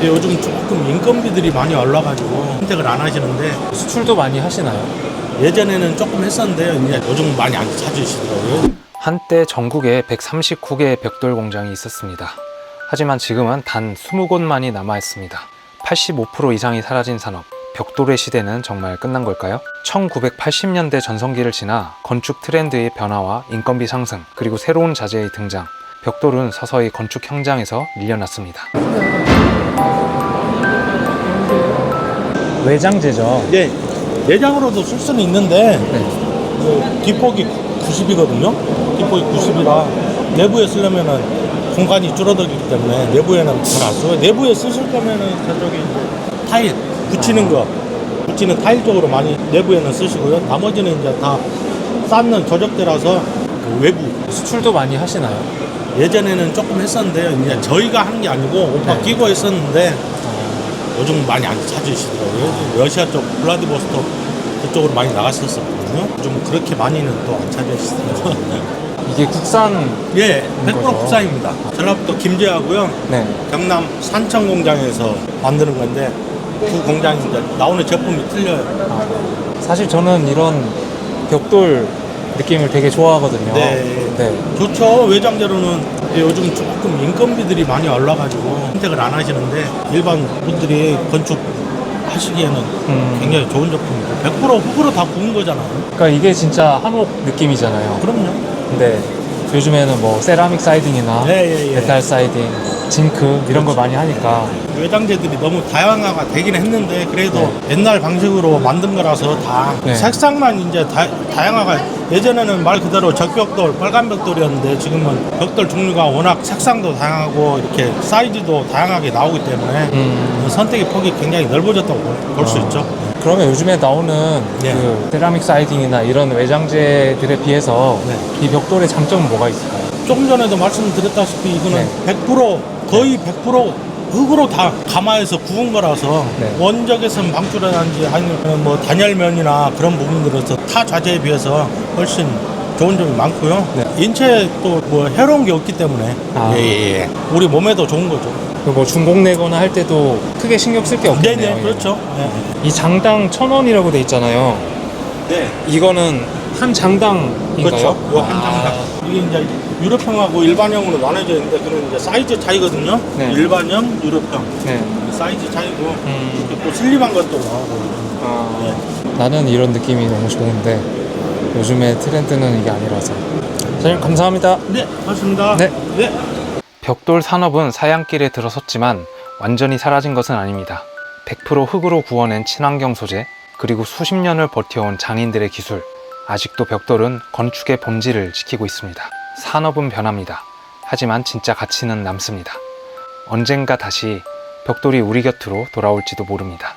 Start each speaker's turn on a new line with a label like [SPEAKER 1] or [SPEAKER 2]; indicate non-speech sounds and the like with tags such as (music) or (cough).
[SPEAKER 1] 예, 요즘 조금 인건비들이 많이 올라가지고 선택을 안 하시는데
[SPEAKER 2] 수출도 많이 하시나요?
[SPEAKER 1] 예전에는 조금 했었는데요. 이제 요즘 많이 안 찾으시더라고요.
[SPEAKER 2] 한때 전국에 139개의 벽돌 공장이 있었습니다. 하지만 지금은 단 20곳만이 남아 있습니다. 85% 이상이 사라진 산업. 벽돌의 시대는 정말 끝난 걸까요? 1980년대 전성기를 지나 건축 트렌드의 변화와 인건비 상승, 그리고 새로운 자재의 등장. 벽돌은 서서히 건축 현장에서 밀려났습니다. 외장재죠.
[SPEAKER 1] 예, 내장으로도 쓸 수는 있는데
[SPEAKER 2] 네.
[SPEAKER 1] 그 뒷폭이 90이거든요. 뒷폭이 90이라 내부에 쓰려면은 공간이 줄어들기 때문에 내부에는 잘 안 써요. 내부에 쓰실 거면은 저쪽에 이제 타일 붙이는 거 붙이는 타일 쪽으로 많이 내부에는 쓰시고요. 나머지는 이제 다 쌓는 조적대라서 그 외부
[SPEAKER 2] 수출도 많이 하시나요?
[SPEAKER 1] 예전에는 조금 했었는데요. 이제 저희가 하는 게 아니고 오빠
[SPEAKER 2] 네.
[SPEAKER 1] 끼고 했었는데 요즘 많이 안 찾으시더라고요. 러시아 쪽 블라디보스토크 그쪽으로 많이 나갔었거든요. 좀 그렇게 많이는 또 안 찾으시더라고요. (laughs)
[SPEAKER 2] 이게 국산
[SPEAKER 1] 예, 100%
[SPEAKER 2] 거죠?
[SPEAKER 1] 국산입니다. 전라북도 김제하고요.
[SPEAKER 2] 네.
[SPEAKER 1] 경남 산청 공장에서 만드는 건데 두 공장이 이제 나오는 제품이 틀려요.
[SPEAKER 2] 사실 저는 이런 벽돌 느낌을 되게 좋아하거든요.
[SPEAKER 1] 네.
[SPEAKER 2] 네.
[SPEAKER 1] 좋죠. 외장재로는 요즘 조금 인건비들이 많이 올라가지고 선택을 안 하시는데 일반 분들이 건축 하시기에는
[SPEAKER 2] 음.
[SPEAKER 1] 굉장히 좋은 제품이고 100% 흙으로 다 구운 거잖아요.
[SPEAKER 2] 그러니까 이게 진짜 한옥 느낌이잖아요.
[SPEAKER 1] 그럼요.
[SPEAKER 2] 근데 요즘에는 뭐 세라믹 사이딩이나
[SPEAKER 1] 예, 예, 예.
[SPEAKER 2] 메탈 사이딩, 징크 이런 걸 많이 하니까
[SPEAKER 1] 외장재들이 너무 다양화가 되긴 했는데 그래도
[SPEAKER 2] 네.
[SPEAKER 1] 옛날 방식으로 만든 거라서 다
[SPEAKER 2] 네.
[SPEAKER 1] 색상만 이제 다, 다양화가 예전에는 말 그대로 적벽돌, 빨간 벽돌이었는데 지금은 벽돌 종류가 워낙 색상도 다양하고 이렇게 사이즈도 다양하게 나오기 때문에
[SPEAKER 2] 음.
[SPEAKER 1] 선택의 폭이 굉장히 넓어졌다고 볼수
[SPEAKER 2] 아.
[SPEAKER 1] 있죠.
[SPEAKER 2] 그러면 요즘에 나오는
[SPEAKER 1] 예.
[SPEAKER 2] 그 세라믹 사이딩이나 이런 외장재들에 비해서
[SPEAKER 1] 네.
[SPEAKER 2] 이 벽돌의 장점은 뭐가 있을까요?
[SPEAKER 1] 조금 전에도 말씀드렸다시피 이거는
[SPEAKER 2] 네.
[SPEAKER 1] 100% 거의 100% 흙으로 다 가마에서 구운 거라서
[SPEAKER 2] 네.
[SPEAKER 1] 원적에선 방출이라든지 아니면 뭐 단열면이나 그런 부분들에서 타 자재에 비해서 훨씬 좋은 점이 많고요.
[SPEAKER 2] 네.
[SPEAKER 1] 인체에 또 뭐 해로운 게 없기 때문에
[SPEAKER 2] 아.
[SPEAKER 1] 예, 예, 예. 우리 몸에도 좋은 거죠.
[SPEAKER 2] 그리고 뭐 중복 내거나 할 때도 크게 신경 쓸 게 없겠네요.
[SPEAKER 1] 네네 그렇죠. 네.
[SPEAKER 2] 이 장당 천 원이라고 돼 있잖아요.
[SPEAKER 1] 네.
[SPEAKER 2] 이거는 한 장당인가요?
[SPEAKER 1] 그렇죠.
[SPEAKER 2] 아.
[SPEAKER 1] 장당. 이게 이제 유럽형하고 일반형으로 나눠져 있는데 그런 이제 사이즈 차이거든요.
[SPEAKER 2] 네.
[SPEAKER 1] 일반형, 유럽형
[SPEAKER 2] 네.
[SPEAKER 1] 사이즈 차이고
[SPEAKER 2] 음.
[SPEAKER 1] 또 슬림한 것도 나오고.
[SPEAKER 2] 아.
[SPEAKER 1] 네.
[SPEAKER 2] 나는 이런 느낌이 너무 좋은데 요즘의 트렌드는 이게 아니라서. 사장님 감사합니다.
[SPEAKER 1] 네, 맞습니다.
[SPEAKER 2] 네.
[SPEAKER 1] 네.
[SPEAKER 2] 벽돌 산업은 사양길에 들어섰지만 완전히 사라진 것은 아닙니다. 100% 흙으로 구워낸 친환경 소재, 그리고 수십 년을 버텨온 장인들의 기술. 아직도 벽돌은 건축의 본질을 지키고 있습니다. 산업은 변합니다. 하지만 진짜 가치는 남습니다. 언젠가 다시 벽돌이 우리 곁으로 돌아올지도 모릅니다.